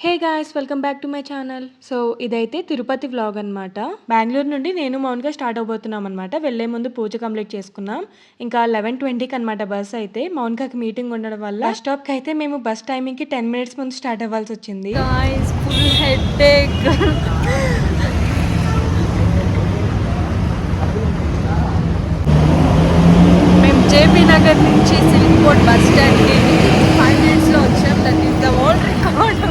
Hey guys welcome back to my channel so ఇదైతే Tirupati vlog అనమాట బెంగళూరు నుండి నేను మౌన్గా స్టార్ట్ అవబోతున్నాం అనమాట వెళ్ళే ముందు పూజ కంప్లీట్ చేసుకున్నాం. ఇంకా లెవెన్ ట్వంటీకి అనమాట బస్ అయితే. మౌన్కాకి మీటింగ్ ఉండడం వల్ల బస్ స్టాప్కి అయితే మేము బస్ టైమింగ్కి టెన్ మినిట్స్ ముందు స్టార్ట్ అవ్వాల్సి వచ్చింది. మేము జేపీ నగర్ నుంచి సిల్క్ బోర్డ్ బస్ స్టాండ్కి ఫైవ్ మినిట్స్లో వచ్చాం that is the world record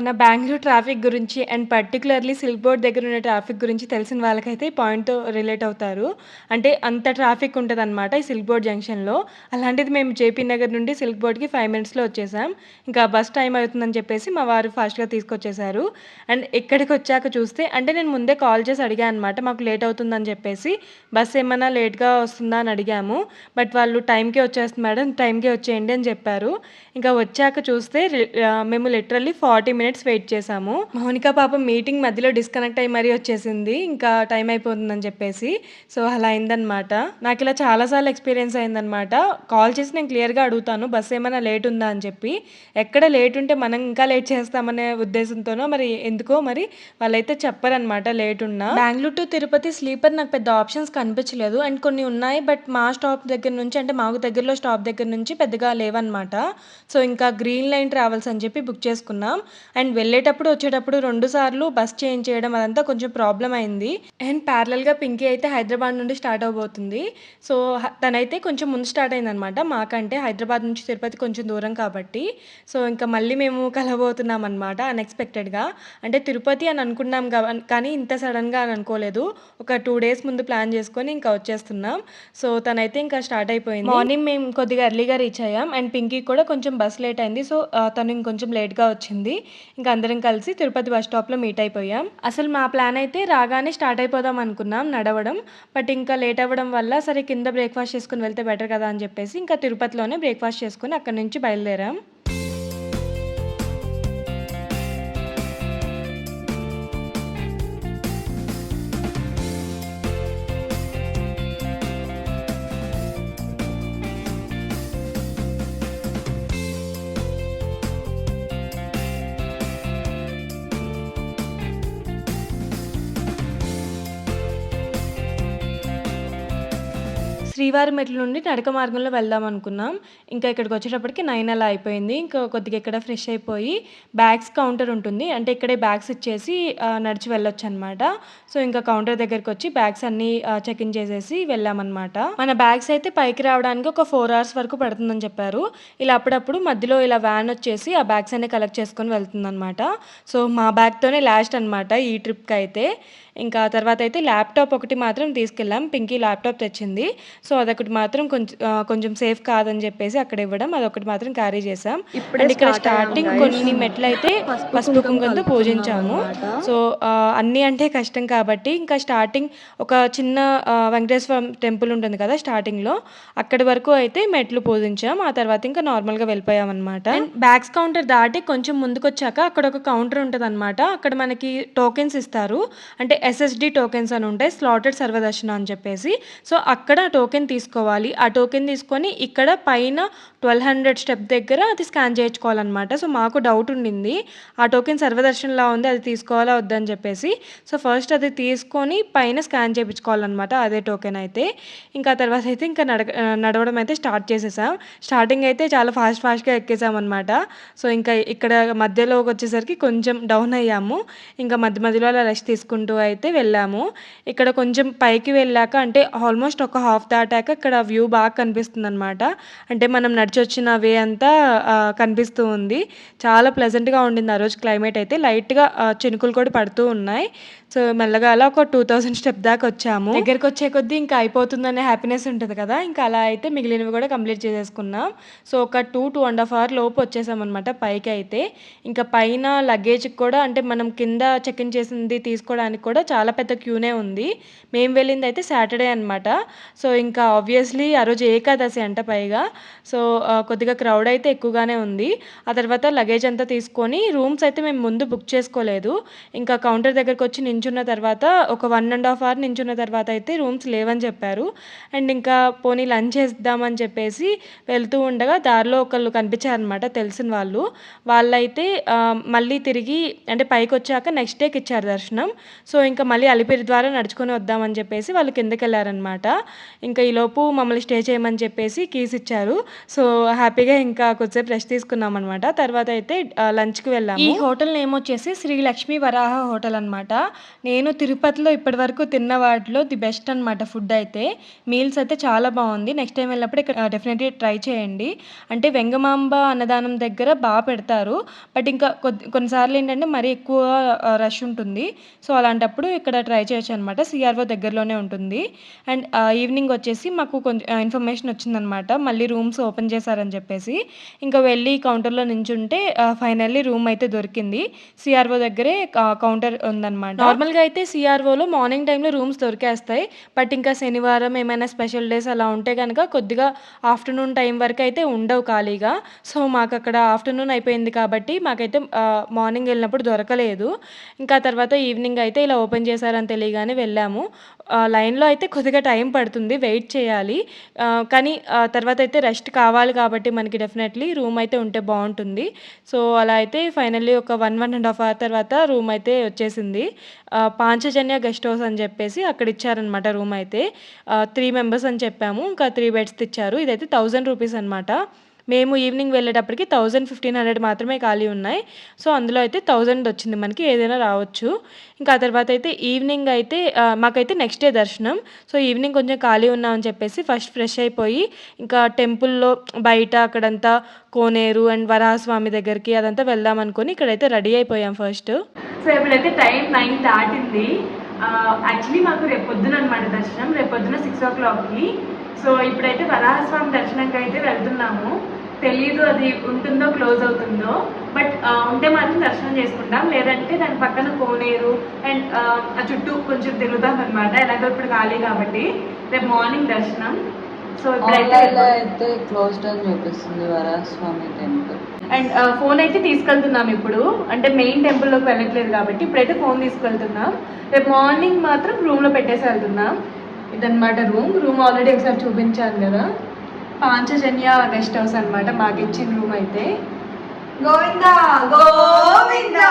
మన బెంగళూరు ట్రాఫిక్ గురించి అండ్ పర్టికులర్లీ సిల్క్ బోర్డ్ దగ్గర ఉన్న ట్రాఫిక్ గురించి తెలిసిన వాళ్ళకైతే ఈ పాయింట్తో రిలేట్ అవుతారు. అంటే అంత ట్రాఫిక్ ఉంటుంది అనమాట ఈ సిల్క్ బోర్డ్ జంక్షన్లో అలాంటిది మేము జేపీ నగర్ నుండి సిల్క్ బోర్డ్కి ఫైవ్ మినిట్స్లో వచ్చేసాం. ఇంకా బస్ టైం అవుతుందని చెప్పేసి మా వారు ఫాస్ట్గా తీసుకొచ్చేసారు. అండ్ ఇక్కడికి వచ్చాక చూస్తే అంటే నేను ముందే కాల్ చేసి అడిగాను అనమాట మాకు లేట్ అవుతుందని చెప్పేసి. బస్ ఏమైనా లేట్గా వస్తుందా అని అడిగాము. బట్ వాళ్ళు టైంకే వచ్చేస్తుంది మేడం టైంకే వచ్చేయండి అని చెప్పారు. ఇంకా వచ్చాక చూస్తే మేము లిటరల్లీ ఫార్టీ మినిట్స్ వెయిట్ చేసాము మౌనిక పాప మీటింగ్ మధ్యలో డిస్కనెక్ట్ అయ్యి మరీ వచ్చేసింది. ఇంకా టైం అయిపోతుందని చెప్పేసి. సో అలా అయిందనమాట నాకు ఇలా చాలాసార్లు ఎక్స్పీరియన్స్ అయిందనమాట కాల్ చేసి నేను క్లియర్గా అడుగుతాను. బస్ ఏమైనా లేట్ ఉందా? అని చెప్పి. ఎక్కడ లేట్ ఉంటే మనం ఇంకా లేట్ చేస్తామనే ఉద్దేశంతోనో మరి ఎందుకో మరి వాళ్ళైతే చెప్పరనమాట లేట్ ఉన్నా. బెంగళూరు టు తిరుపతి స్లీపర్ నాకు పెద్ద ఆప్షన్స్ కనిపించలేదు. అండ్ కొన్ని ఉన్నాయి బట్ మా స్టాప్ దగ్గర నుంచి అంటే మాకు దగ్గరలో స్టాప్ దగ్గర నుంచి పెద్దగా లేవన్నమాట. సో ఇంకా గ్రీన్ లైన్ ట్రావెల్స్ అని చెప్పి బుక్ చేసుకున్నాం. అండ్ వెళ్ళేటప్పుడు వచ్చేటప్పుడు రెండు సార్లు బస్ చేంజ్ చేయడం అదంతా కొంచెం ప్రాబ్లం అయింది. అండ్ ప్యారలల్గా పింకీ అయితే హైదరాబాద్ నుండి స్టార్ట్ అవబోతుంది. సో తనైతే కొంచెం ముందు స్టార్ట్ అయిందనమాట. మాకంటే హైదరాబాద్ నుంచి తిరుపతి కొంచెం దూరం కాబట్టి. సో ఇంకా మళ్ళీ మేము కలవబోతున్నాం అనమాట అన్ఎక్స్పెక్టెడ్గా అంటే తిరుపతి అని అనుకున్నాం కానీ ఇంత సడన్గా అని అనుకోలేదు. ఒక టూ డేస్ ముందు ప్లాన్ చేసుకొని ఇంకా వచ్చేస్తున్నాం. సో తనైతే ఇంకా స్టార్ట్ అయిపోయింది. మార్నింగ్ మేము కొద్దిగా ఎర్లీగా రీచ్ అయ్యాం. అండ్ పింకీ కూడా కొంచెం బస్ లేట్ అయింది. సో తను ఇంకొంచెం లేట్గా వచ్చింది. ఇంకా అందరం కలిసి తిరుపతి బస్ స్టాప్లో మీట్ అయిపోయాం. అసలు మా ప్లాన్ అయితే రాగానే స్టార్ట్ అయిపోదాం అనుకున్నాం నడవడం. బట్ ఇంకా లేట్ అవ్వడం వల్ల సరే కింద బ్రేక్ఫాస్ట్ చేసుకుని వెళ్తే బెటర్ కదా అని చెప్పేసి ఇంకా తిరుపతిలోనే బ్రేక్ఫాస్ట్ చేసుకుని అక్కడ నుంచి బయలుదేరాం. శ్రీవారి మెట్ల నుండి నడక మార్గంలో వెళ్దాం అనుకున్నాం. ఇంకా ఇక్కడికి వచ్చేటప్పటికి నైన్ అలా అయిపోయింది. ఇంకా కొద్దిగా ఇక్కడ ఫ్రెష్ అయిపోయి బ్యాగ్స్ కౌంటర్ ఉంటుంది. అంటే ఇక్కడే బ్యాగ్స్ ఇచ్చేసి నడిచి వెళ్ళొచ్చు అనమాట సో ఇంకా కౌంటర్ దగ్గరికి వచ్చి బ్యాగ్స్ అన్నీ చెక్ ఇన్ చేసేసి వెళ్ళామన్నమాట మన బ్యాగ్స్ అయితే పైకి రావడానికి ఒక ఫోర్ అవర్స్ వరకు పడుతుందని చెప్పారు. ఇలా అప్పుడప్పుడు మధ్యలో ఇలా వ్యాన్ వచ్చేసి ఆ బ్యాగ్స్ అన్ని కలెక్ట్ చేసుకొని వెళ్తుందన్నమాట సో మా బ్యాగ్తోనే లాస్ట్ అనమాట ఈ ట్రిప్కి అయితే. ఇంకా తర్వాత అయితే ల్యాప్టాప్ ఒకటి మాత్రం తీసుకెళ్ళాం. పింకీ ల్యాప్టాప్ తెచ్చింది. సో అదొకటి మాత్రం కొంచెం కొంచెం సేఫ్ కాదని చెప్పేసి అక్కడ ఇవ్వడం. అదొకటి మాత్రం క్యారీ చేసాం అండ్ ఇక్కడ స్టార్టింగ్. కొన్ని మెట్లు అయితే పసుపు పసుపు కుంకుమ కుంకుమతో పూజించాము. సో అన్నీ అంటే కష్టం కాబట్టి ఇంకా స్టార్టింగ్ ఒక చిన్న వెంకటేశ్వర టెంపుల్ ఉంటుంది కదా స్టార్టింగ్లో. అక్కడి వరకు అయితే మెట్లు పూజించాం. ఆ తర్వాత ఇంకా నార్మల్గా వెళ్ళిపోయాం అనమాట బ్యాగ్స్ కౌంటర్ దాటి కొంచెం ముందుకు వచ్చాక అక్కడ ఒక కౌంటర్ ఉంటుంది అనమాట అక్కడ మనకి టోకెన్స్ ఇస్తారు. అంటే ఎస్ఎస్డి టోకెన్స్ అని ఉంటాయి స్లాటెడ్ సర్వదర్శనం అని చెప్పేసి. సో అక్కడ టోకెన్ తీసుకోవాలి. ఆ టోకెన్ తీసుకొని ఇక్కడ పైన ట్వెల్వ్ హండ్రెడ్ స్టెప్ దగ్గర అది స్కాన్ చేయించుకోవాలన్నమాట. సో మాకు డౌట్ ఉండింది. ఆ టోకెన్ సర్వదర్శన్లా ఉంది అది తీసుకోవాలా వద్దని చెప్పేసి. సో ఫస్ట్ అది తీసుకొని పైన స్కాన్ చేయించుకోవాలన్నమాట అదే టోకెన్ అయితే. ఇంకా తర్వాత అయితే ఇంకా నడ నడవడం అయితే స్టార్ట్ చేసేసాం. స్టార్టింగ్ అయితే చాలా ఫాస్ట్ ఫాస్ట్గా ఎక్కేసామన్నమాట. సో ఇంకా ఇక్కడ మధ్యలోకి వచ్చేసరికి కొంచెం డౌన్ అయ్యాము. ఇంకా మధ్య మధ్యలో అలా రెస్ట్ తీసుకుంటూ అయితే వెళ్ళాము. ఇక్కడ కొంచెం పైకి వెళ్ళాక అంటే ఆల్మోస్ట్ ఒక హాఫ్ దాటాక ఇక్కడ వ్యూ బాగా కనిపిస్తుంది అనమాట అంటే మనం నడిచొచ్చిన వే అంతా కనిపిస్తూ ఉంది. చాలా ప్లెజెంట్గా ఉండింది ఆ రోజు క్లైమేట్ అయితే. లైట్గా చినుకులు కూడా పడుతూ ఉన్నాయి. సో మెల్లగా అలా ఒక టూ థౌసండ్ స్టెప్ దాకా వచ్చాము. దగ్గరికి వచ్చే కొద్దీ ఇంకా అయిపోతుందనే హ్యాపీనెస్ ఉంటుంది కదా. ఇంకా అలా అయితే మిగిలినవి కూడా కంప్లీట్ చేసేసుకున్నాం. సో ఒక two two and half hour లోపు వచ్చేసామన్నమాట పైకి అయితే. ఇంకా పైన లగేజ్ కూడా అంటే మనం కింద చెక్ ఇన్ చేసింది తీసుకోవడానికి కూడా చాలా పెద్ద క్యూనే ఉంది. మేము వెళ్ళింది అయితే సాటర్డే అనమాట సో ఇంకా ఆబ్వియస్లీ ఆ రోజు ఏకాదశి అంట పైగా. సో కొద్దిగా క్రౌడ్ అయితే ఎక్కువగానే ఉంది. ఆ తర్వాత లగేజ్ అంతా తీసుకొని రూమ్స్ అయితే మేము ముందు బుక్ చేసుకోలేదు. ఇంకా కౌంటర్ దగ్గరకు వచ్చి నించున్న తర్వాత ఒక వన్ అండ్ హాఫ్ అవర్ నించున్న తర్వాత అయితే రూమ్స్ లేవని చెప్పారు. అండ్ ఇంకా పోనీ లంచ్ చేద్దామని చెప్పేసి వెళ్తూ ఉండగా దారిలో ఒకళ్ళు కనిపించారనమాట తెలిసిన వాళ్ళు. వాళ్ళైతే మళ్ళీ తిరిగి అంటే పైకి వచ్చాక నెక్స్ట్ డేకి ఇచ్చారు దర్శనం. సో, ఇంకా మళ్ళీ అలిపిరి ద్వారా నడుచుకొని వద్దామని చెప్పేసి వాళ్ళు కిందకి వెళ్ళారనమాట ఇంకా ఈలోపు మమ్మల్ని స్టే చేయమని చెప్పేసి కీస్ ఇచ్చారు. సో, హ్యాపీగా ఇంకా కొద్దిసేపు రెస్ట్ తీసుకున్నాం అనమాట తర్వాత అయితే లంచ్‌కి వెళ్ళాము. ఈ హోటల్ నేమ్ వచ్చేసి శ్రీ లక్ష్మీ వరాహ హోటల్ అనమాట. నేను తిరుపతిలో ఇప్పటివరకు తిన్న వాటిలో ది బెస్ట్ అనమాట ఫుడ్ అయితే. మీల్స్ అయితే చాలా బాగుంది నెక్స్ట్ టైం వెళ్ళినప్పుడు ఇక్కడ డెఫినెట్‌లీ ట్రై చేయండి. అంటే వెంగమాంబ అన్నదానం దగ్గర బాగా పెడతారు. బట్ ఇంకా కొన్నిసార్లు ఏంటంటే మరీ ఎక్కువ రష్ ఉంటుంది. సో, అలాంటప్పుడు ఇక్కడ ట్రై చేయొచ్చు అనమాట సిఆర్ఓ దగ్గరలోనే ఉంటుంది. అండ్ ఈవినింగ్ వచ్చేసి మాకు కొంచెం ఇన్ఫర్మేషన్ వచ్చిందనమాట. మళ్ళీ రూమ్స్ ఓపెన్ చేశారని చెప్పేసి. ఇంకా వెళ్ళి కౌంటర్‌లో నించుంటే ఫైనల్లీ రూమ్ అయితే దొరికింది. సిఆర్ఓ దగ్గరే కౌంటర్ ఉందన్నమాట నార్మల్‌గా అయితే సిఆర్ఓలో మార్నింగ్ టైంలో రూమ్స్ దొరికేస్తాయి. బట్ ఇంకా శనివారం ఏమైనా స్పెషల్ డేస్ అలా ఉంటే కనుక కొద్దిగా ఆఫ్టర్‌నూన్ టైం వరకు అయితే ఉండవు ఖాళీగా. సో, మాకు అక్కడ ఆఫ్టర్‌నూన్ అయిపోయింది కాబట్టి మాకైతే మార్నింగ్ వెళ్ళినప్పుడు దొరకలేదు. ఇంకా తర్వాత ఈవినింగ్ అయితే ఇలా ఓపెన్ చేశారని తెలియగానే వెళ్ళాము. లైన్‌లో అయితే కొద్దిగా టైం పడుతుంది. వెయిట్ చేయాలి. కానీ తర్వాత అయితే రెస్ట్ కావాలి కాబట్టి మనకి డెఫినెట్‌లీ రూమ్ అయితే ఉంటే బాగుంటుంది సో, అలా అయితే ఫైనల్లీ ఒక 1, 1 ½ అవర్ తర్వాత రూమ్ అయితే వచ్చేసింది. పాంచజన్య గెస్ట్ హౌస్ అని చెప్పేసి అక్కడ ఇచ్చారనమాట రూమ్ అయితే. త్రీ మెంబర్స్ అని చెప్పాము. ఇంకా త్రీ బెడ్స్ ఇచ్చారు. ఇదైతే థౌజండ్ రూపీస్ అనమాట. మేము ఈవినింగ్ వెళ్ళేటప్పటికి 1000, 1500 మాత్రమే ఖాళీ ఉన్నాయి. సో, అందులో అయితే థౌజండ్ వచ్చింది మనకి. ఏదైనా రావచ్చు. ఇంకా ఆ తర్వాత అయితే ఈవినింగ్ అయితే మాకైతే నెక్స్ట్ డే దర్శనం. సో, ఈవినింగ్ కొంచెం ఖాళీ ఉన్నామని చెప్పేసి ఫస్ట్ ఫ్రెష్ అయిపోయి ఇంకా టెంపుల్‌లో బయట అక్కడంతా కోనేరు అండ్ వరాహస్వామి దగ్గరికి అదంతా వెళ్దాం అనుకుని ఇక్కడైతే రెడీ అయిపోయాం ఫస్ట్. సో, ఇప్పుడైతే టైం నైన్ దాటింది. యాక్చువల్లీ మాకు రేపు పొద్దున అనమాట దర్శనం. రేపు పొద్దున 6:00కి. సో, ఇప్పుడైతే వరాహస్వామి దర్శనంకి అయితే వెళ్తున్నాము. తెలీదు అది ఉంటుందో, క్లోజ్ అవుతుందో. బట్ ఉంటే మాత్రం దర్శనం చేసుకుంటాం. లేదంటే దాని పక్కన కోనేరు అండ్ ఆ చుట్టూ కొంచెం తిరుగుతామనమాట. ఎలాగో ఇప్పుడు ఖాళీ కాబట్టి. రేపు మార్నింగ్ దర్శనం. సో, ఇప్పుడైతే అయితే క్లోజ్డ్ అని చూపిస్తుంది టెంపుల్. అండ్ ఫోన్ అయితే తీసుకెళ్తున్నాం ఇప్పుడు. అంటే మెయిన్ టెంపుల్‌లోకి వెళ్ళట్లేదు కాబట్టి ఇప్పుడైతే ఫోన్ తీసుకెళ్తున్నాం. రేపు మార్నింగ్ మాత్రం రూమ్‌లో పెట్టేసి వెళ్తున్నాం. ఇదనమాట రూమ్. రూమ్ ఆల్రెడీ ఒకసారి చూపించాను కదా! పాంచజన్య గెస్ట్ హౌస్ అనమాట మాకిచ్చిన రూమ్ అయితే. గోవిందా గోవిందా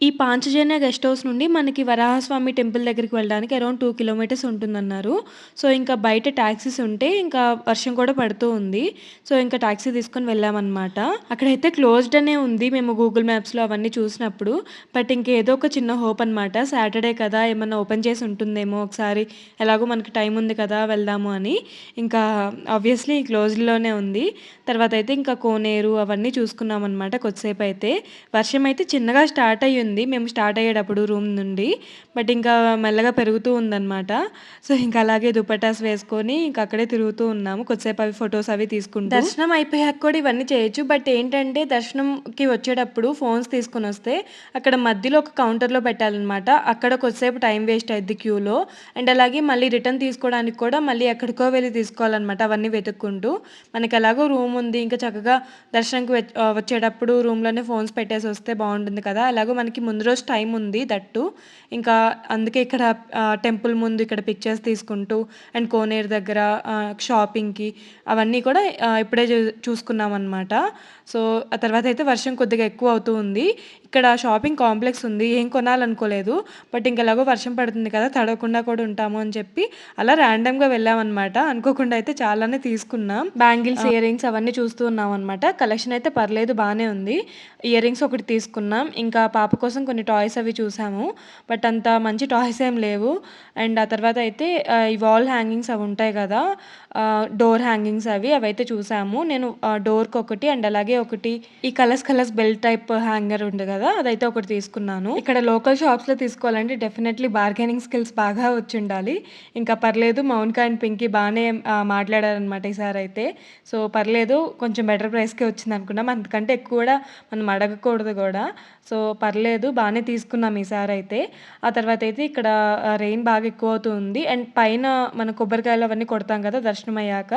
ఈ పాంచజన్య గెస్ట్ హౌస్ నుండి మనకి వరాహస్వామి టెంపుల్ దగ్గరికి వెళ్ళడానికి అరౌండ్ టూ కిలోమీటర్స్ ఉంటుందన్నారు. సో, ఇంకా బయట టాక్సీస్ ఉంటే ఇంకా వర్షం కూడా పడుతూ ఉంది. సో, ఇంకా ట్యాక్సీ తీసుకొని వెళ్ళామన్నమాట అక్కడైతే క్లోజ్డ్ అనే ఉంది. మేము గూగుల్ మ్యాప్స్‌లో అవన్నీ చూసినప్పుడు. బట్ ఇంకేదో ఒక చిన్న హోప్ అనమాట. సాటర్డే కదా! ఏమన్నా ఓపెన్ చేసి ఉంటుందేమో ఒకసారి ఎలాగో మనకి టైం ఉంది కదా! వెళ్దాము అని. ఇంకా ఆబ్వియస్‌లీ క్లోజ్డ్‌లోనే ఉంది. తర్వాత అయితే ఇంకా కోనేరు అవన్నీ చూసుకున్నామనమాట కొద్దిసేపు అయితే. వర్షం అయితే చిన్నగా స్టార్ట్ అయ్యింది. మేము స్టార్ట్ అయ్యేటప్పుడు రూమ్ నుండి. బట్ ఇంకా మెల్లగా పెరుగుతూ ఉందన్నమాట సో, ఇంకా అలాగే దుపట్టాస్ వేసుకొని ఇంకా అక్కడే తిరుగుతూ ఉన్నాము. కొద్దిసేపు అవి ఫొటోస్ అవి తీసుకుంటాం దర్శనం అయిపోయాక కూడా ఇవన్నీ చేయొచ్చు. బట్ ఏంటంటే దర్శనంకి వచ్చేటప్పుడు ఫోన్స్ తీసుకొనొస్తే అక్కడ మధ్యలో ఒక కౌంటర్‌లో పెట్టాలన్నమాట అక్కడ కొద్దిసేపు టైం వేస్ట్ అయింది క్యూలో. అండ్ అలాగే మళ్ళీ రిటర్న్ తీసుకోవడానికి కూడా మళ్ళీ ఎక్కడికో వెళ్ళి తీసుకోవాలన్నమాట అవన్నీ వెతుక్కుంటూ. మనకి ఎలాగో రూమ్ ఉంది. ఇంకా చక్కగా దర్శనంకి వచ్చేటప్పుడు రూమ్‌లోనే ఫోన్స్ పెట్టేసి వస్తే బాగుంటుంది కదా! అలాగే మనకి ముందు రోజు టైం ఉంది దట్టు. ఇంకా అందుకే ఇక్కడ టెంపుల్ ముందు ఇక్కడ పిక్చర్స్ తీసుకుంటూ అండ్ కోనేరు దగ్గర షాపింగ్‌కి అవన్నీ కూడా ఇప్పుడే చూ చూసుకున్నామనమాట. సో, ఆ తర్వాత అయితే వర్షం కొద్దిగా ఎక్కువ అవుతూ ఉంది. ఇక్కడ షాపింగ్ కాంప్లెక్స్ ఉంది. ఏం కొనాలనుకోలేదు. బట్ ఇంక ఎలాగో వర్షం పడుతుంది కదా! తడవకుండా కూడా ఉంటాము అని చెప్పి అలా ర్యాండమ్‌గా వెళ్ళామనమాట. అనుకోకుండా అయితే చాలానే తీసుకున్నాం. బ్యాంగిల్స్, ఇయర్ రింగ్స్ అవన్నీ చూస్తూ ఉన్నామనమాట. కలెక్షన్ అయితే పర్లేదు బానే ఉంది. ఇయర్ రింగ్స్ ఒకటి తీసుకున్నాం. ఇంకా పాప కోసం కొన్ని టాయ్స్ అవి చూసాము. బట్ అంత మంచి టాయ్స్ ఏం లేవు. అండ్ ఆ తర్వాత అయితే ఈ వాల్ హ్యాంగింగ్స్ అవి ఉంటాయి కదా! డోర్ హ్యాంగింగ్స్ అవి అవైతే చూసాము. నేను ఆహ్, డోర్‌కొకటి అండ్ అలాగే ఒకటి ఈ colours colours bell type hanger ఉంది కదా! అదైతే ఒకటి తీసుకున్నాను. ఇక్కడ లోకల్ షాప్స్‌లో తీసుకోవాలంటే డెఫినెట్‌లీ బార్గెనింగ్ స్కిల్స్ బాగా వచ్చుండాలి. ఇంకా పర్లేదు మౌన్కా అండ్ పింకీ బాగానే మాట్లాడారనమాట ఈసారి అయితే. సో, పర్లేదు కొంచెం బెటర్ ప్రైస్‌కే వచ్చిందనుకున్నాం. అంతకంటే ఎక్కువ కూడా మనం అడగకూడదు కూడా. సో, పర్లేదు బాగానే తీసుకున్నాం ఈసారి అయితే. ఆ తర్వాత అయితే ఇక్కడ రెయిన్ బాగా ఎక్కువ అవుతుంది అండ్ పైన మన కొబ్బరికాయలు అవన్నీ కొడతాం కదా దర్శనం అయ్యాక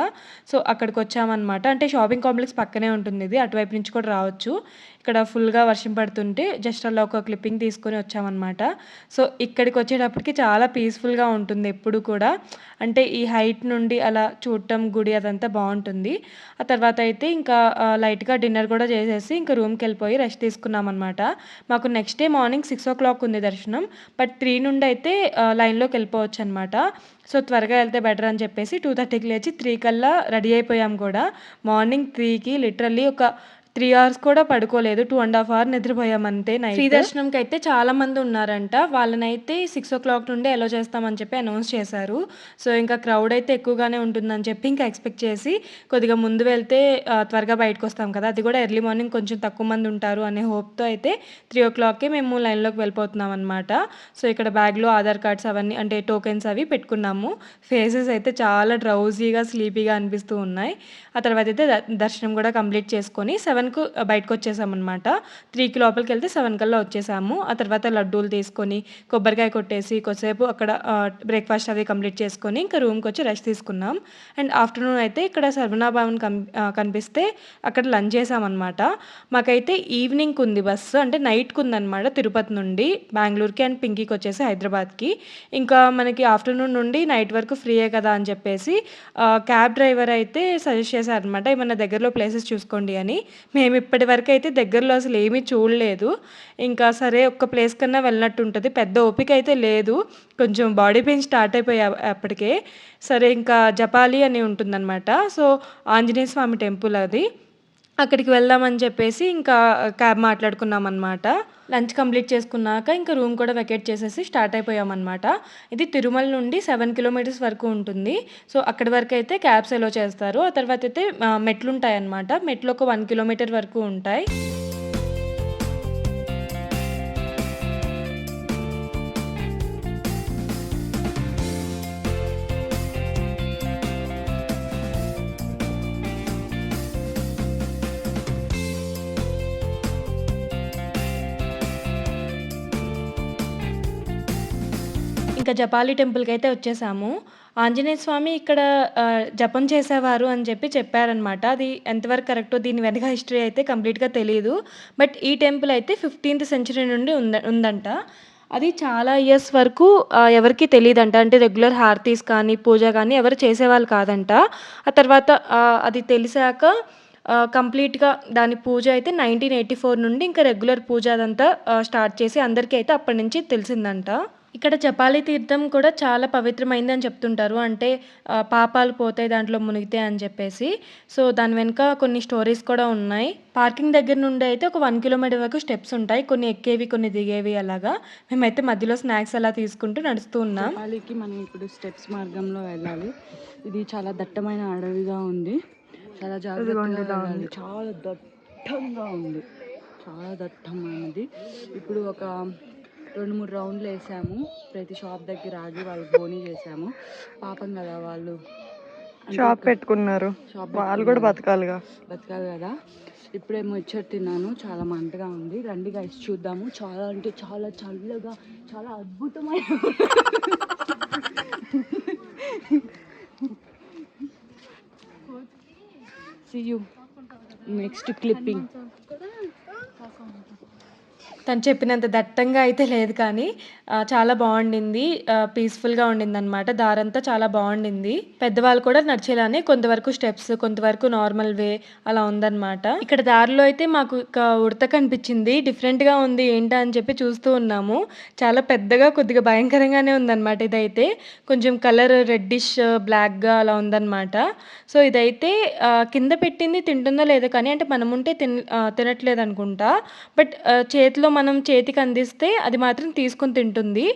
సో అక్కడికి వచ్చామన్నమాట. అంటే షాపింగ్ కాంప్లెక్స్ పక్కనే ఉంటుంది ఇది. అటువైపు నుంచి కూడా రావచ్చు. ఇక్కడ ఫుల్గా వర్షం పడుతుంది. ఉంటే జస్ట్ అలా ఒక క్లిప్పింగ్ తీసుకొని వచ్చామన్నమాట. సో ఇక్కడికి వచ్చేటప్పటికి చాలా పీస్ఫుల్గా ఉంటుంది ఎప్పుడు కూడా. అంటే ఈ హైట్ నుండి అలా చూడటం గుడి అదంతా బాగుంటుంది. ఆ తర్వాత అయితే ఇంకా లైట్గా డిన్నర్ కూడా చేసేసి ఇంకా రూమ్కి వెళ్ళిపోయి రెస్ట్ తీసుకున్నాం అనమాట మాకు next day morning six o'clock ఉంది దర్శనం. బట్ త్రీ నుండి అయితే లైన్లోకి వెళ్ళిపోవచ్చు అనమాట సో త్వరగా వెళ్తే బెటర్ అని చెప్పేసి టూ థర్టీకి లేచి త్రీ కల్లా రెడీ అయిపోయాం కూడా. మార్నింగ్ త్రీకి లిటరల్లీ ఒక త్రీ అవర్స్ కూడా పడుకోలేదు. టూ అండ్ హాఫ్ అవర్ నిద్రపోయాం అంతే నైట్ శ్రీ దర్శనంకి అయితే చాలా మంది ఉన్నారంట. వాళ్ళనైతే సిక్స్ ఓ క్లాక్ నుండి ఎలో చేస్తామని చెప్పి అనౌన్స్ చేశారు. సో ఇంకా క్రౌడ్ అయితే ఎక్కువగానే ఉంటుందని చెప్పి ఇంకా ఎక్స్పెక్ట్ చేసి కొద్దిగా ముందు వెళ్తే త్వరగా బయటకు వస్తాం కదా. అది కూడా ఎర్లీ మార్నింగ్ కొంచెం తక్కువ మంది ఉంటారు అనే హోప్తో అయితే త్రీ ఓ క్లాక్కే మేము లైన్లోకి వెళ్ళిపోతున్నాం అనమాట సో ఇక్కడ బ్యాగ్లో ఆధార్ కార్డ్స్ అవన్నీ అంటే టోకెన్స్ అవి పెట్టుకున్నాము. ఫేసెస్ అయితే చాలా డ్రౌజీగా స్లీపీగా అనిపిస్తూ ఉన్నాయి. ఆ తర్వాత అయితే ద- దర్శనం కూడా కంప్లీట్ చేసుకొని సెవెన్ సెవెన్కు బయటకు వచ్చేసామన్నమాట త్రీకి లోపలికి వెళ్తే సెవెన్ కల్లా వచ్చేసాము. ఆ తర్వాత లడ్డూలు తీసుకొని కొబ్బరికాయ కొట్టేసి కొద్దిసేపు అక్కడ బ్రేక్ఫాస్ట్ అవి కంప్లీట్ చేసుకొని ఇంకా రూమ్కి వచ్చి రెస్ట్ తీసుకున్నాం. అండ్ ఆఫ్టర్నూన్ అయితే ఇక్కడ సర్వనా భవన్ కనిపిస్తే అక్కడ లంచ్ చేసామన్నమాట. మాకైతే ఈవినింగ్ ఉంది బస్సు అంటే నైట్కి ఉందన్నమాట తిరుపతి నుండి బెంగళూరుకి అండ్ పింకీకి వచ్చేసి హైదరాబాద్కి. ఇంకా మనకి ఆఫ్టర్నూన్ నుండి నైట్ వరకు ఫ్రీయే కదా అని చెప్పేసి క్యాబ్ డ్రైవర్ అయితే సజెస్ట్ చేశారనమాట ఏమన్నా దగ్గరలో ప్లేసెస్ చూసుకోండి అని. మేము ఇప్పటి వరకు అయితే దగ్గరలో అసలు ఏమీ చూడలేదు. ఇంకా సరే ఒక్క ప్లేస్ కన్నా వెళ్ళినట్టు ఉంటుంది పెద్ద ఓపిక అయితే లేదు. కొంచెం బాడీ పెయిన్ స్టార్ట్ అయిపోయా అప్పటికే. సరే ఇంకా జపాలి అని ఉంటుందన్నమాట. సో ఆంజనేయ స్వామి టెంపుల్ అది. అక్కడికి వెళ్దామని చెప్పేసి ఇంకా క్యాబ్ మాట్లాడుకున్నాం అనమాట లంచ్ కంప్లీట్ చేసుకున్నాక ఇంకా రూమ్ కూడా వెకేట్ చేసేసి స్టార్ట్ అయిపోయామన్నమాట. ఇది తిరుమల నుండి సెవెన్ కిలోమీటర్స్ వరకు ఉంటుంది. సో అక్కడి వరకు అయితే క్యాబ్స్ ఎలో చేస్తారు. ఆ తర్వాత అయితే మెట్లు ఉంటాయి అన్నమాట మెట్లు ఒక వన్ కిలోమీటర్ వరకు ఉంటాయి. ఇంకా జపాలి టెంపుల్కి అయితే వచ్చేసాము. ఆంజనేయ స్వామి ఇక్కడ జపం చేసేవారు అని చెప్పి చెప్పారనమాట అది ఎంతవరకు కరెక్టో దీని వెనక హిస్టరీ అయితే కంప్లీట్గా తెలియదు బట్ ఈ టెంపుల్ అయితే ఫిఫ్టీన్త్ సెంచరీ నుండి ఉంద ఉందంట. అది చాలా ఇయర్స్ వరకు ఎవరికి తెలియదంట అంటే రెగ్యులర్ హారతీస్ కానీ పూజ కానీ ఎవరు చేసేవాళ్ళు కాదంట. ఆ తర్వాత అది తెలిసాక కంప్లీట్గా దాని పూజ అయితే నైన్టీన్ ఎయిటీ ఫోర్ నుండి ఇంకా రెగ్యులర్ పూజ అదంతా స్టార్ట్ చేసి అందరికీ అయితే అప్పటి నుంచి తెలిసిందంట. ఇక్కడ జపాలి తీర్థం కూడా చాలా పవిత్రమైంది అని చెప్తుంటారు. అంటే పాపాలు పోతాయి దాంట్లో మునిగితే అని చెప్పేసి. సో దాని వెనుక కొన్ని స్టోరీస్ కూడా ఉన్నాయి. పార్కింగ్ దగ్గర నుండి అయితే ఒక వన్ కిలోమీటర్ వరకు స్టెప్స్ ఉంటాయి. కొన్ని ఎక్కేవి కొన్ని దిగేవి అలాగా. మేమైతే మధ్యలో స్నాక్స్ అలా తీసుకుంటూ నడుస్తూ ఉన్నాం. జపాలికి మనం ఇప్పుడు స్టెప్స్ మార్గంలో వెళ్ళాలి. ఇది చాలా దట్టమైన అడవిగా ఉంది. చాలా జాగ్రత్తగా చాలా దట్టంగా ఉంది. చాలా దట్టమైనది. ఇప్పుడు ఒక రెండు మూడు రౌండ్లు వేసాము. ప్రతి షాప్ దగ్గర ఆగి వాళ్ళు బోనీ చేసాము. పాపం కదా వాళ్ళు. షాప్ పెట్టుకున్నారు. షాప్ వాళ్ళు కూడా బతకాలిగా. బతకాలి కదా. ఇప్పుడేమో ఇచ్చర్ తిన్నాను. చాలా మంటగా ఉంది. రండి గైస్ చూద్దాము. చాలా అంటే చాలా చల్లగా చాలా అద్భుతమైన See you. నెక్స్ట్ క్లిప్పింగ్ తను చెప్పినంత దట్టంగా అయితే లేదు కానీ చాలా బాగుండింది. పీస్ఫుల్గా ఉండింది అనమాట దారంతా చాలా బాగుండింది. పెద్దవాళ్ళు కూడా నడిచేలానే కొంతవరకు స్టెప్స్ కొంతవరకు నార్మల్ వే అలా ఉందన్నమాట. ఇక్కడ దారిలో అయితే మాకు ఒక ఉడత కనిపించింది. డిఫరెంట్గా ఉంది ఏంటా అని చెప్పి చూస్తూ ఉన్నాము. చాలా పెద్దగా కొద్దిగా భయంకరంగానే ఉందన్నమాట ఇదైతే. కొంచెం కలర్ రెడ్డిష్ బ్లాక్గా అలా ఉందన్నమాట. సో ఇదైతే కింద పెట్టింది తింటుందో లేదో కానీ అంటే మనముంటే తిన తినట్లేదు అనుకుంటా బట్ చేతిలో మనం చేతికి అందిస్తే అది మాత్రం తీసుకొని తింటుంది.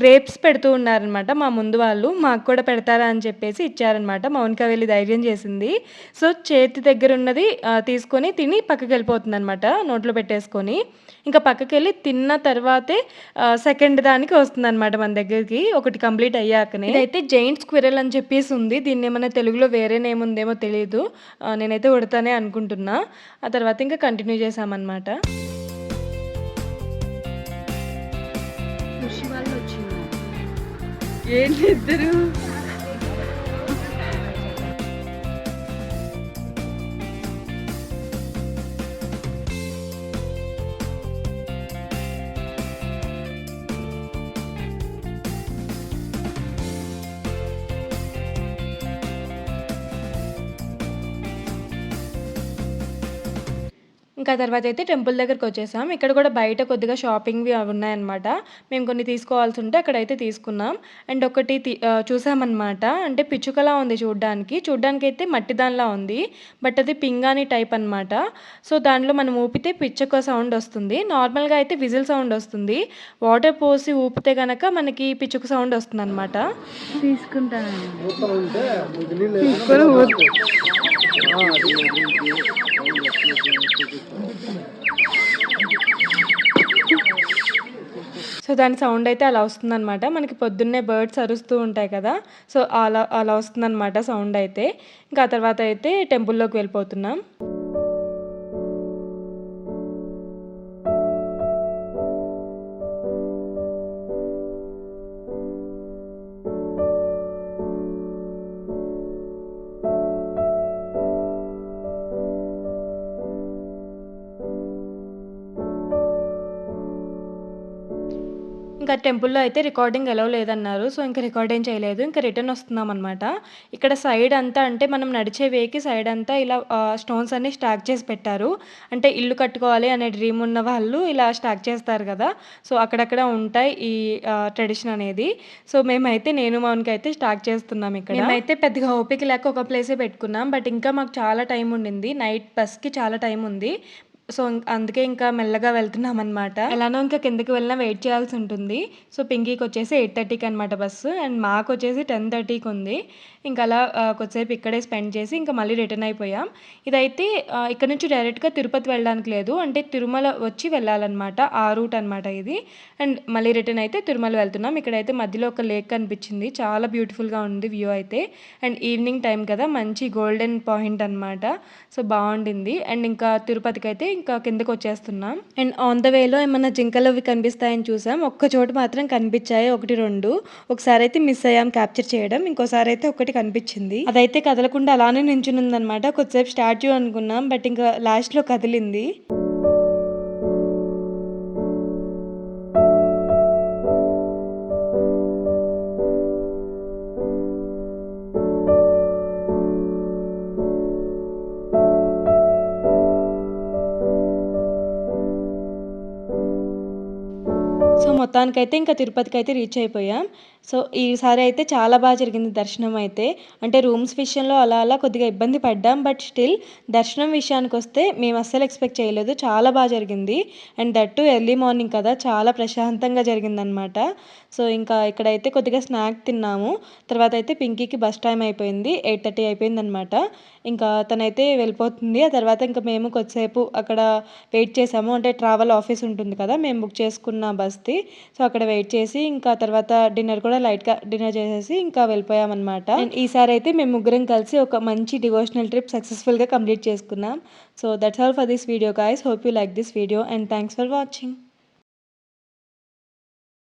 గ్రేప్స్ పెడుతూ ఉన్నారనమాట మా ముందు వాళ్ళు. మాకు కూడా పెడతారా అని చెప్పేసి ఇచ్చారనమాట మౌనిక వెళ్ళి ధైర్యం చేసింది. సో చేతి దగ్గర ఉన్నది తీసుకొని తిని పక్కకి వెళ్ళిపోతుంది అనమాట నోట్లో పెట్టేసుకొని. ఇంకా పక్కకి వెళ్ళి తిన్న తర్వాతే సెకండ్ దానికి వస్తుంది అనమాట మన దగ్గరికి. ఒకటి కంప్లీట్ అయ్యాకనే. ఇదైతే జైంట్ స్క్విరల్ అని చెప్పేసి ఉంది. దీన్ని ఏమైనా తెలుగులో వేరే నేమ్ ఉందేమో తెలియదు నేనైతే ఉడతానే అనుకుంటున్నా. ఆ తర్వాత ఇంకా కంటిన్యూ చేసామన్నమాట ఏంటి ఇద్దరు? ఇంకా తర్వాత అయితే టెంపుల్ దగ్గరికి వచ్చేసాం. ఇక్కడ కూడా బయట కొద్దిగా షాపింగ్వి అవి ఉన్నాయన్నమాట. మేము కొన్ని తీసుకోవాల్సి ఉంటే అక్కడైతే తీసుకున్నాం. అండ్ ఒకటి చూసామన్నమాట. అంటే పిచ్చుకలా ఉంది చూడ్డానికి. చూడ్డానికి అయితే మట్టి దానిలా ఉంది. బట్ అది పింగాని టైప్ అన్నమాట. సో దానిలో మనం ఊపితే పిచ్చుక సౌండ్ వస్తుంది. నార్మల్గా అయితే విజిల్ సౌండ్ వస్తుంది. వాటర్ పోసి ఊపితే కనుక మనకి పిచ్చుక సౌండ్ వస్తుంది అనమాట తీసుకుంటాను సో దాని సౌండ్ అయితే అలా వస్తుందన్నమాట. మనకి పొద్దున్నే బర్డ్స్ అరుస్తూ ఉంటాయి కదా సో అలా అలా వస్తుందన్నమాట సౌండ్ అయితే. ఇంకా తర్వాత అయితే టెంపుల్లోకి వెళ్ళిపోతున్నాం. ఇంకా టెంపుల్‌లో అయితే రికార్డింగ్ ఎలా లేదన్నారు. సో, ఇంకా రికార్డింగ్ చేయలేదు. ఇంకా రిటర్న్ వస్తున్నాం అనమాట ఇక్కడ సైడ్ అంతా అంటే మనం నడిచే వేకి సైడ్ అంతా ఇలా స్టోన్స్ అన్ని స్టాక్ చేసి పెట్టారు. అంటే ఇల్లు కట్టుకోవాలి అనే డ్రీమ్ ఉన్న వాళ్ళు ఇలా స్టాక్ చేస్తారు కదా సో, అక్కడక్కడ ఉంటాయి ఈ ట్రెడిషన్ అనేది. సో, మేమైతే నేను, మౌన్కి అయితే స్టాక్ చేస్తున్నాం ఇక్కడ. మేమైతే పెద్దగా ఓపిక లేక ఒక ప్లేసే పెట్టుకున్నాం. బట్ ఇంకా మాకు చాలా టైం ఉండింది. నైట్ బస్‌కి చాలా టైం ఉంది. సో, అందుకే ఇంకా మెల్లగా వెళ్తున్నామనమాట. ఎలానో ఇంకా కిందకి వెళ్ళినా వెయిట్ చేయాల్సి ఉంటుంది. సో, పింకికి వచ్చేసి ఎయిట్ థర్టీకి అనమాట బస్సు. అండ్ మాకొచ్చేసి 10:30కి ఉంది. ఇంక అలా కొద్దిసేపు ఇక్కడే స్పెండ్ చేసి ఇంకా మళ్ళీ రిటర్న్ అయిపోయాం. ఇదైతే ఇక్కడ నుంచి డైరెక్ట్‌గా తిరుపతి వెళ్ళడానికి లేదు. అంటే తిరుమల వచ్చి వెళ్ళాలన్నమాట ఆ రూట్ అనమాట ఇది. అండ్ మళ్ళీ రిటర్న్ అయితే తిరుమల వెళ్తున్నాం. ఇక్కడైతే మధ్యలో ఒక లేక్ కనిపించింది. చాలా బ్యూటిఫుల్‌గా ఉంది వ్యూ అయితే. అండ్ ఈవినింగ్ టైం కదా! మంచి గోల్డెన్ పాయింట్ అనమాట. సో, బాగుండింది అండ్ ఇంకా తిరుపతికి అయితే ఇంకా కిందకొచ్చేస్తున్నాం. అండ్ ఆన్ ద వేలో ఏమన్నా అవి కనిపిస్తాయని చూసాం. ఒక్క చోట మాత్రం కనిపించాయి. ఒకటి రెండు ఒకసారి అయితే మిస్ అయ్యాం క్యాప్చర్ చేయడం. ఇంకోసారి అయితే ఒకటి కనిపించింది. అదైతే కదలకుండా అలానే నించునుందనమాట. కొద్దిసేపు స్టాట్యూ అనుకున్నాం. బట్ ఇంకా లాస్ట్‌లో కదిలింది. మొత్తానికైతే ఇంకా తిరుపతికి అయితే రీచ్ అయిపోయాం. సో, ఈసారి అయితే చాలా బాగా జరిగింది దర్శనం అయితే. అంటే రూమ్స్ విషయంలో అలా అలా కొద్దిగా ఇబ్బంది పడ్డాం. బట్ స్టిల్ దర్శనం విషయానికి వస్తే మేము అస్సలు ఎక్స్‌పెక్ట్ చేయలేదు. చాలా బాగా జరిగింది. And that to early morning కదా! చాలా ప్రశాంతంగా జరిగిందనమాట. సో, ఇంకా ఇక్కడైతే కొద్దిగా స్నాక్ తిన్నాము. తర్వాత అయితే పింకీకి బస్ టైం అయిపోయింది. 8:30 అయిపోయిందనమాట. ఇంకా తనైతే వెళ్ళిపోతుంది. ఆ తర్వాత ఇంకా మేము కొద్దిసేపు అక్కడ వెయిట్ చేసాము. అంటే ట్రావెల్ ఆఫీస్ ఉంటుంది కదా! మేము బుక్ చేసుకున్న బస్‌ది. సో, అక్కడ వెయిట్ చేసి ఇంకా తర్వాత డిన్నర్ కూడా లైట్‌గా డిన్నర్ చేసేసి ఇంకా వెళ్ళిపోయామనమాట. అండ్ అయితే మేము ముగ్గురం కలిసి ఒక మంచి డివోషనల్ ట్రిప్ సక్సెస్‌ఫుల్‌గా కంప్లీట్ చేసుకున్నాం. So, that's all for this video guys hope you like this video and thanks for watching.